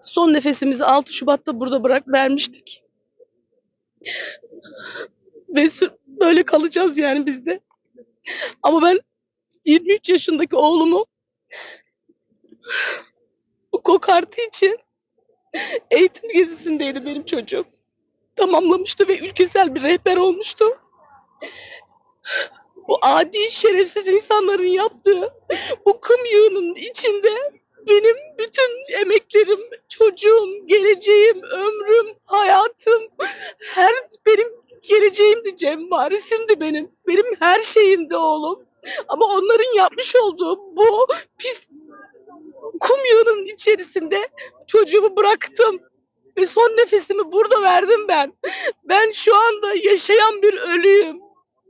Son nefesimizi 6 Şubat'ta burada bırak vermiştik. Ve böyle kalacağız yani biz de. Ama ben 23 yaşındaki oğlumu bu kokartı için eğitim gezisindeydi benim çocuğum. Tamamlamıştı ve ülkesel bir rehber olmuştu. Bu adi şerefsiz insanların yaptığı bu kum yığının içinde benim çocuğum, geleceğim, ömrüm, hayatım, her benim geleceğimdi Cem, varisimdi benim. Benim her şeyimdi oğlum. Ama onların yapmış olduğu bu pis kum yığının içerisinde çocuğumu bıraktım. Ve son nefesimi burada verdim ben. Ben şu anda yaşayan bir ölüyüm.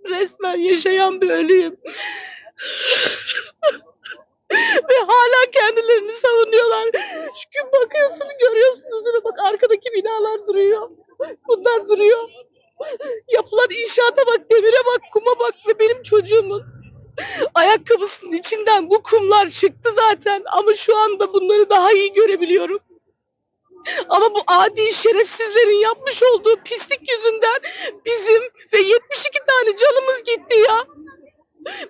Resmen yaşayan bir ölüyüm. Ve hala kendilerini savunuyorlar. Çünkü bakıyorsunuz görüyorsunuz değil mi? Bak arkadaki binalar duruyor. Bunlar duruyor. Yapılan inşaata bak, demire bak, kuma bak ve benim çocuğumun ayakkabısının içinden bu kumlar çıktı zaten. Ama şu anda bunları daha iyi görebiliyorum. Ama bu adi şerefsizlerin yapmış olduğu pislik yüzünden bizim ve 72 tane canımız gitti ya.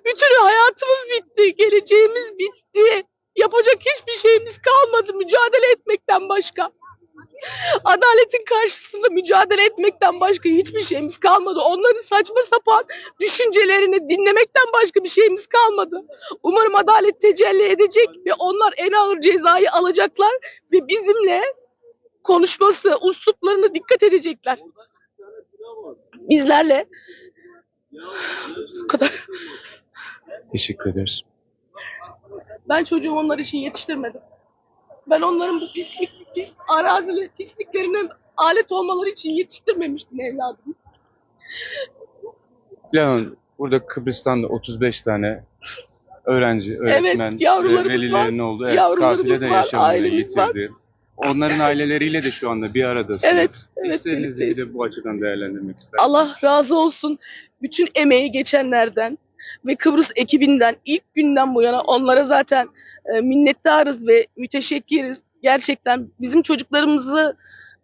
Bütün hayatımız bitti, geleceğimiz bitti. Yapacak hiçbir şeyimiz kalmadı mücadele etmekten başka. Adaletin karşısında mücadele etmekten başka hiçbir şeyimiz kalmadı. Onların saçma sapan düşüncelerini dinlemekten başka bir şeyimiz kalmadı. Umarım adalet tecelli edecek ve onlar en ağır cezayı alacaklar ve bizimle konuşması, usluplarına dikkat edecekler. Bizlerle bu kadar. Teşekkür ederiz. Ben çocuğumu onlar için yetiştirmedim. Ben onların bu pislik, pis arazili pisliklerine alet olmaları için yetiştirmemiştim evladım. Leon, burada Kıbrıs'tan da 35 tane öğrenci, öğretmen, yavrularımız ve velilerin olduğu evet, Yavrularımız var, ailemiz var. yitirdi. Onların aileleriyle de şu anda bir aradasınız. Evet, evet, Hislerinizi bir de bu açıdan değerlendirmek isterim. Allah razı olsun bütün emeği geçenlerden ve Kıbrıs ekibinden ilk günden bu yana onlara zaten e, minnettarız ve müteşekkiriz. Gerçekten bizim çocuklarımızı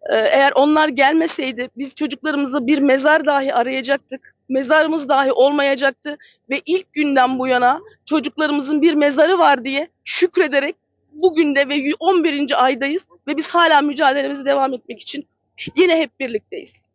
e, eğer onlar gelmeseydi biz çocuklarımızı bir mezar dahi arayacaktık. Mezarımız dahi olmayacaktı ve ilk günden bu yana çocuklarımızın bir mezarı var diye şükrederek bugün de ve 11. aydayız ve biz hala mücadelemizi devam etmek için yine hep birlikteyiz.